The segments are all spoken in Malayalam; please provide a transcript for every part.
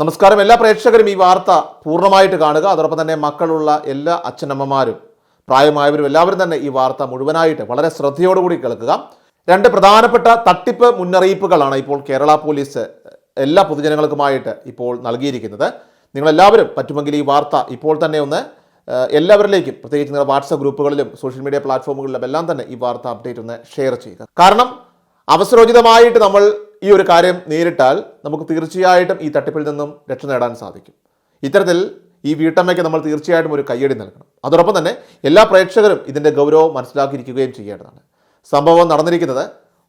നമസ്കാരം. എല്ലാ പ്രേക്ഷകരും ഈ വാർത്ത പൂർണമായിട്ട് കാണുക. അതോടൊപ്പം തന്നെ മക്കളുള്ള എല്ലാ അച്ഛനമ്മമാരും പ്രായമായവരും എല്ലാവരും തന്നെ ഈ വാർത്ത മുഴുവനായിട്ട് വളരെ ശ്രദ്ധയോടുകൂടി കേൾക്കുക. രണ്ട് പ്രധാനപ്പെട്ട തട്ടിപ്പ് മുന്നറിയിപ്പുകളാണ് ഇപ്പോൾ കേരള പോലീസ് എല്ലാ പൊതുജനങ്ങൾക്കുമായിട്ട് ഇപ്പോൾ നൽകിയിരിക്കുന്നത്. നിങ്ങളെല്ലാവരും പറ്റുമെങ്കിൽ ഈ വാർത്ത ഇപ്പോൾ തന്നെ ഒന്ന് എല്ലാവരിലേക്കും പ്രത്യേകിച്ച് നിങ്ങളുടെ വാട്സപ്പ് ഗ്രൂപ്പുകളിലും സോഷ്യൽ മീഡിയ പ്ലാറ്റ്ഫോമുകളിലും എല്ലാം തന്നെ ഈ വാർത്ത അപ്ഡേറ്റ് ഒന്ന് ഷെയർ ചെയ്യുക. കാരണം അവസരോചിതമായിട്ട് നമ്മൾ ഈ ഒരു കാര്യം നേരിട്ടാൽ നമുക്ക് തീർച്ചയായിട്ടും ഈ തട്ടിപ്പിൽ നിന്നും രക്ഷ നേടാൻ സാധിക്കും. ഇത്തരത്തിൽ ഈ വീട്ടമ്മയ്ക്ക് നമ്മൾ തീർച്ചയായിട്ടും ഒരു കയ്യടി നൽകണം. അതോടൊപ്പം തന്നെ എല്ലാ പ്രേക്ഷകരും ഇതിന്റെ ഗൗരവം മനസ്സിലാക്കിയിരിക്കുകയും ചെയ്യേണ്ടതാണ്. സംഭവം നടന്നിരിക്കുന്നത്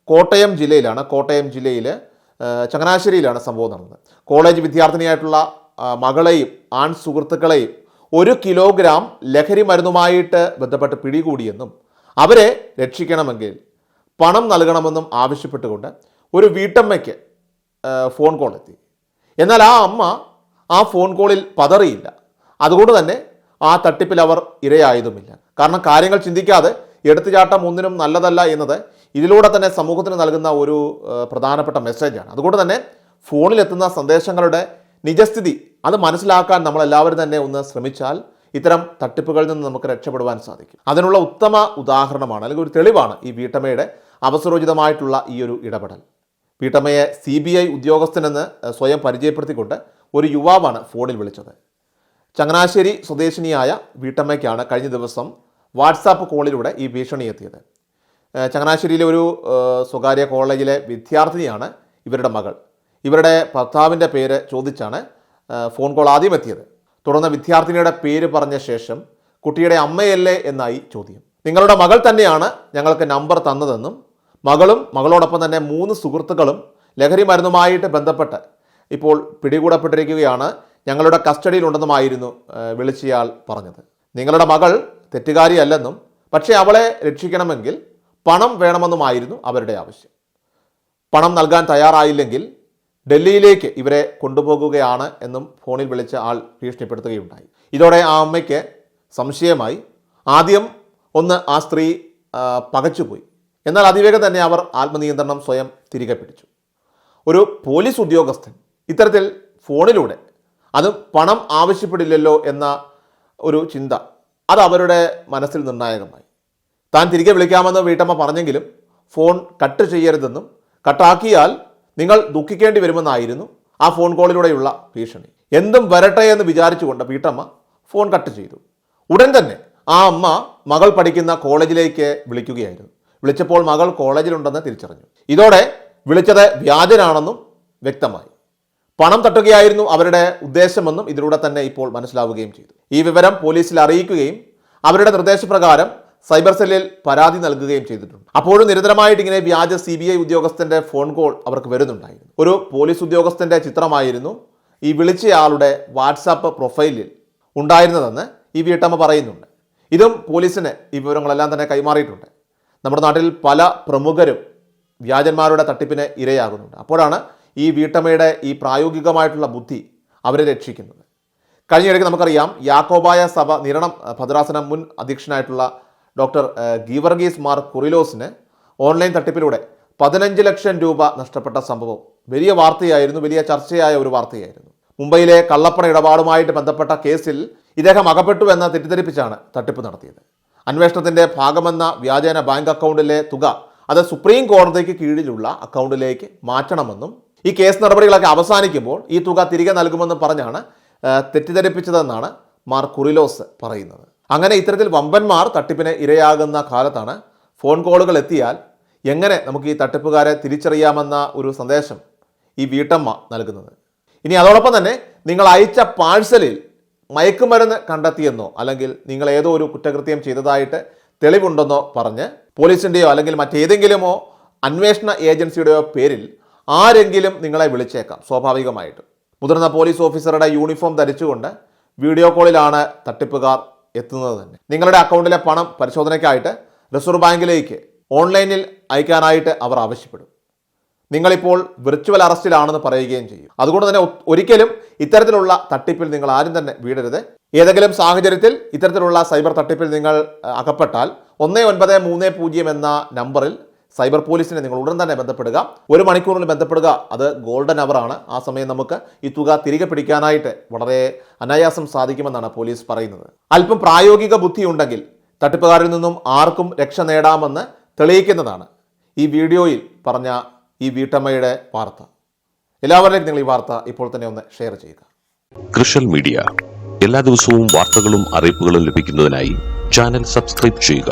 കോട്ടയം ജില്ലയിലാണ്. കോട്ടയം ജില്ലയിൽ ചങ്ങനാശ്ശേരിയിലാണ് സംഭവം നടന്നത്. കോളേജ് വിദ്യാർത്ഥിനിയായിട്ടുള്ള മകളെയും ആൺ സുഹൃത്തുക്കളെയും ഒരു കിലോഗ്രാം ലഹരി മരുന്നുമായിട്ട് ബന്ധപ്പെട്ട് പിടികൂടിയെന്നും അവരെ രക്ഷിക്കണമെങ്കിൽ പണം നൽകണമെന്നും ആവശ്യപ്പെട്ടുകൊണ്ട് ഒരു വീട്ടമ്മയ്ക്ക് ഫോൺ കോൾ എത്തി. എന്നാൽ ആ അമ്മ ആ ഫോൺ കോളിൽ പതറിയില്ല. അതുകൊണ്ട് തന്നെ ആ തട്ടിപ്പിൽ അവർ ഇരയായതുമില്ല. കാരണം കാര്യങ്ങൾ ചിന്തിക്കാതെ എടുത്തുചാട്ടം ഒന്നിനും നല്ലതല്ല എന്നത് ഇതിലൂടെ തന്നെ സമൂഹത്തിന് നൽകുന്ന ഒരു പ്രധാനപ്പെട്ട മെസ്സേജാണ് അതുകൊണ്ട് തന്നെ ഫോണിലെത്തുന്ന സന്ദേശങ്ങളുടെ നിജസ്ഥിതി അത് മനസ്സിലാക്കാൻ നമ്മളെല്ലാവരും തന്നെ ഒന്ന് ശ്രമിച്ചാൽ ഇത്തരം തട്ടിപ്പുകളിൽ നിന്ന് നമുക്ക് രക്ഷപ്പെടുവാൻ സാധിക്കും. അതിനുള്ള ഉത്തമ ഉദാഹരണമാണ് അല്ലെങ്കിൽ ഒരു തെളിവാണ് ഈ വീട്ടമ്മയുടെ അവസരോചിതമായിട്ടുള്ള ഈ ഒരു ഇടപെടൽ. വീട്ടമ്മയെ സി ബി ഐ ഉദ്യോഗസ്ഥനെന്ന് സ്വയം പരിചയപ്പെടുത്തിക്കൊണ്ട് ഒരു യുവാവാണ് ഫോണിൽ വിളിച്ചത്. ചങ്ങനാശ്ശേരി സ്വദേശിനിയായ വീട്ടമ്മയ്ക്കാണ് കഴിഞ്ഞ ദിവസം വാട്സാപ്പ് കോളിലൂടെ ഈ ഭീഷണി എത്തിയത്. ചങ്ങനാശ്ശേരിയിലെ ഒരു സ്വകാര്യ കോളേജിലെ വിദ്യാർത്ഥിനിയാണ് ഇവരുടെ മകൾ. ഇവരുടെ ഭർത്താവിന്റെ പേര് ചോദിച്ചാണ് ഫോൺ കോൾ ആദ്യം എത്തിയത്. തുടർന്ന് വിദ്യാർത്ഥിനിയുടെ പേര് പറഞ്ഞ ശേഷം കുട്ടിയുടെ അമ്മയല്ലേ എന്നായി ചോദ്യം. നിങ്ങളുടെ മകൾ തന്നെയാണ് ഞങ്ങൾക്ക് നമ്പർ തന്നതെന്നും മകളും മകളോടൊപ്പം തന്നെ മൂന്ന് സുഹൃത്തുക്കളും ലഹരി മരുന്നുമായിട്ട് ബന്ധപ്പെട്ട് ഇപ്പോൾ പിടികൂടപ്പെട്ടിരിക്കുകയാണ്. ഞങ്ങളുടെ കസ്റ്റഡിയിലുണ്ടെന്നുമായിരുന്നു വിളിച്ചയാൾ പറഞ്ഞത്. നിങ്ങളുടെ മകൾ തെറ്റുകാരിയല്ലെന്നും പക്ഷേ അവളെ രക്ഷിക്കണമെങ്കിൽ പണം വേണമെന്നുമായിരുന്നു അവരുടെ ആവശ്യം. പണം നൽകാൻ തയ്യാറായില്ലെങ്കിൽ ഡൽഹിയിലേക്ക് ഇവരെ കൊണ്ടുപോകുകയാണ് എന്നും ഫോണിൽ വിളിച്ച ആൾ ഭീഷണിപ്പെടുത്തുകയുണ്ടായി. ഇതോടെ ആ അമ്മയ്ക്ക് സംശയമായി. ആദ്യം ഒന്ന് ആ സ്ത്രീ പകച്ചുപോയി. എന്നാൽ അതിവേഗം തന്നെ അവർ ആത്മനിയന്ത്രണം സ്വയം തിരികെ പിടിച്ചു. ഒരു പോലീസ് ഉദ്യോഗസ്ഥൻ ഇത്തരത്തിൽ ഫോണിലൂടെ അതും പണം ആവശ്യപ്പെടില്ലല്ലോ എന്ന ഒരു ചിന്ത അത് അവരുടെ മനസ്സിൽ നിർണായകമായി. താൻ തിരികെ വിളിക്കാമെന്ന് വീട്ടമ്മ പറഞ്ഞെങ്കിലും ഫോൺ കട്ട് ചെയ്യരുതെന്നും കട്ടാക്കിയാൽ നിങ്ങൾ ദുഃഖിക്കേണ്ടി വരുമെന്നായിരുന്നു ആ ഫോൺ കോളിലൂടെയുള്ള ഭീഷണി. എന്തും വരട്ടെ എന്ന് വിചാരിച്ചുകൊണ്ട് വീട്ടമ്മ ഫോൺ കട്ട് ചെയ്തു. ഉടൻ തന്നെ ആ അമ്മ മകൾ പഠിക്കുന്ന കോളേജിലേക്ക് വിളിക്കുകയായിരുന്നു. വിളിച്ചപ്പോൾ മകൾ കോളേജിലുണ്ടെന്ന് തിരിച്ചറിഞ്ഞു. ഇതോടെ വിളിച്ചത് വ്യാജനാണെന്നും വ്യക്തമായി. പണം തട്ടുകയായിരുന്നു അവരുടെ ഉദ്ദേശമെന്നും ഇതിലൂടെ തന്നെ ഇപ്പോൾ മനസ്സിലാവുകയും ചെയ്തു. ഈ വിവരം പോലീസിൽ അറിയിക്കുകയും അവരുടെ നിർദ്ദേശപ്രകാരം സൈബർ സെല്ലിൽ പരാതി നൽകുകയും ചെയ്തിട്ടുണ്ട്. അപ്പോഴും നിരന്തരമായിട്ട് ഇങ്ങനെ വ്യാജ സി ബി ഐ ഉദ്യോഗസ്ഥന്റെ ഫോൺ കോൾ അവർക്ക് വരുന്നുണ്ടായിരുന്നു. ഒരു പോലീസ് ഉദ്യോഗസ്ഥന്റെ ചിത്രമായിരുന്നു ഈ വിളിച്ചയാളുടെ വാട്സാപ്പ് പ്രൊഫൈലിൽ ഉണ്ടായിരുന്നതെന്ന് ഈ വീട്ടമ്മ പറയുന്നുണ്ട്. ഇതും പോലീസിന് ഈ വിവരങ്ങളെല്ലാം തന്നെ കൈമാറിയിട്ടുണ്ട്. നമ്മുടെ നാട്ടിൽ പല പ്രമുഖരും വ്യാജന്മാരുടെ തട്ടിപ്പിന് ഇരയാകുന്നുണ്ട്. അപ്പോഴാണ് ഈ വീട്ടമ്മയുടെ ഈ പ്രായോഗികമായിട്ടുള്ള ബുദ്ധി അവരെ രക്ഷിക്കുന്നത്. കഴിഞ്ഞിടയ്ക്ക് നമുക്കറിയാം യാക്കോബായ സഭ നിരണം ഭദ്രാസനം മുൻ അധ്യക്ഷനായിട്ടുള്ള ഡോക്ടർ ഗീവർഗീസ് മാർ കുറിലോസിന് ഓൺലൈൻ തട്ടിപ്പിലൂടെ പതിനഞ്ച് ലക്ഷം രൂപ നഷ്ടപ്പെട്ട സംഭവം. വലിയ വാർത്തയായിരുന്നു വലിയ ചർച്ചയായ ഒരു വാർത്തയായിരുന്നു. മുംബൈയിലെ കള്ളപ്പണ ഇടപാടുമായിട്ട് ബന്ധപ്പെട്ട കേസിൽ ഇദ്ദേഹം അകപ്പെട്ടു എന്ന തെറ്റിദ്ധരിപ്പിച്ചാണ് തട്ടിപ്പ് നടത്തിയത്. അന്വേഷണത്തിന്റെ ഭാഗമെന്ന വ്യാജേന ബാങ്ക് അക്കൗണ്ടിലെ തുക അത് സുപ്രീം കോടതിക്ക് കീഴിലുള്ള അക്കൗണ്ടിലേക്ക് മാറ്റണമെന്നും ഈ കേസ് നടപടികളൊക്കെ അവസാനിക്കുമ്പോൾ ഈ തുക തിരികെ നൽകുമെന്നും പറഞ്ഞാണ് തെറ്റിദ്ധരിപ്പിച്ചതെന്നാണ് മാർ കുറിലോസ് പറയുന്നത്. അങ്ങനെ ഇത്തരത്തിൽ വമ്പന്മാർ തട്ടിപ്പിന് ഇരയാകുന്ന കാലത്താണ് ഫോൺ കോളുകൾ എത്തിയാൽ എങ്ങനെ നമുക്ക് ഈ തട്ടിപ്പുകാരെ തിരിച്ചറിയാമെന്ന ഒരു സന്ദേശം ഈ വീട്ടമ്മ നൽകുന്നത്. ഇനി അതോടൊപ്പം തന്നെ നിങ്ങൾ അയച്ച പാഴ്സലിൽ മയക്കുമരുന്ന് കണ്ടെത്തിയെന്നോ അല്ലെങ്കിൽ നിങ്ങൾ ഏതോ ഒരു കുറ്റകൃത്യം ചെയ്തതായിട്ട് തെളിവുണ്ടെന്നോ പറഞ്ഞ് പോലീസിന്റെയോ അല്ലെങ്കിൽ മറ്റേതെങ്കിലുമോ അന്വേഷണ ഏജൻസിയുടെയോ പേരിൽ ആരെങ്കിലും നിങ്ങളെ വിളിച്ചേക്കാം സ്വാഭാവികമായിട്ടും. മുതിർന്ന പോലീസ് ഓഫീസറുടെ യൂണിഫോം ധരിച്ചുകൊണ്ട് വീഡിയോ കോളിലാണ് തട്ടിപ്പുകാർ എത്തുന്നത് തന്നെ. നിങ്ങളുടെ അക്കൗണ്ടിലെ പണം പരിശോധനയ്ക്കായിട്ട് റിസർവ് ബാങ്കിലേക്ക് ഓൺലൈനിൽ അയക്കാനായിട്ട് അവർ ആവശ്യപ്പെടും. നിങ്ങളിപ്പോൾ വിർച്വൽ അറസ്റ്റിലാണെന്ന് പറയുകയും ചെയ്യും. അതുകൊണ്ട് തന്നെ ഒരിക്കലും ഇത്തരത്തിലുള്ള തട്ടിപ്പിൽ നിങ്ങൾ ആരും തന്നെ വീടരുത്. ഏതെങ്കിലും സാഹചര്യത്തിൽ ഇത്തരത്തിലുള്ള സൈബർ തട്ടിപ്പിൽ നിങ്ങൾ അകപ്പെട്ടാൽ ഒന്ന് ഒൻപത് മൂന്ന് പൂജ്യം എന്ന നമ്പറിൽ സൈബർ പോലീസിനെ നിങ്ങൾ ഉടൻ തന്നെ ബന്ധപ്പെടുക. ഒരു മണിക്കൂറിൽ ബന്ധപ്പെടുക. അത് ഗോൾഡൻ അവറാണ് ആ സമയം നമുക്ക് ഈ തുക തിരികെ പിടിക്കാനായിട്ട് വളരെ അനായാസം സാധിക്കുമെന്നാണ് പോലീസ് പറയുന്നത്. അല്പം പ്രായോഗിക ബുദ്ധി ഉണ്ടെങ്കിൽ തട്ടിപ്പുകാരിൽ നിന്നും ആർക്കും രക്ഷ നേടാമെന്ന് തെളിയിക്കുന്നതാണ് ഈ വീഡിയോയിൽ പറഞ്ഞ ഈ വീട്ടമ്മയുടെ വാർത്ത. എല്ലാവരിലേക്കും നിങ്ങൾ ഈ വാർത്ത ഇപ്പോൾ തന്നെ ഒന്ന് ഷെയർ ചെയ്യുക. Social media. എല്ലാ ദിവസവും വാർത്തകളും അറിയിപ്പുകളും ലഭിക്കുന്നതിനായി ചാനൽ സബ്സ്ക്രൈബ് ചെയ്യുക.